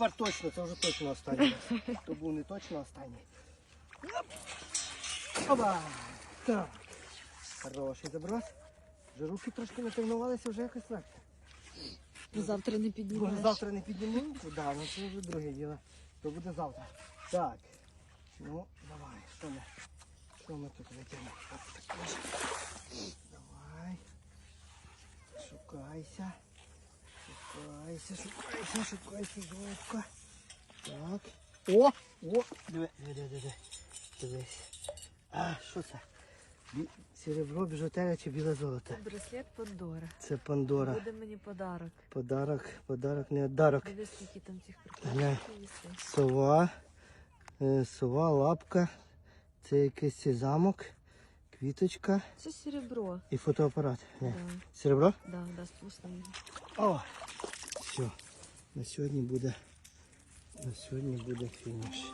тепер точно, це вже точно останній. То був не точно останній. Оба! Так. Хороший заброс. Вже руки трошки натренувалися, вже якось легше. Завтра не Може завтра не підніму? Ну, да, ну це вже друге діло. То буде завтра. Так. Ну, давай, що ми? Що ми тут витягнемо? Так. Давай. Шукайся. Шукайся, шукайся, шукайся, жовтка. Так. О! О! Диви, диви, диви, диви. Дивись. А, що це? Серебро, біжутеря чи біле золото? Браслет Пандора. Це Пандора. Буде мені подарок. Подарок, подарок, не дарок. Дивись, скільки там цих прикольних. Сова, е, сова, лапка, це якийсь замок, квіточка Це серебро. і фотоапарат. Да, Серебро? да, да, спусний. О! Все. На сьогодні буде. На сьогодні буде фініш.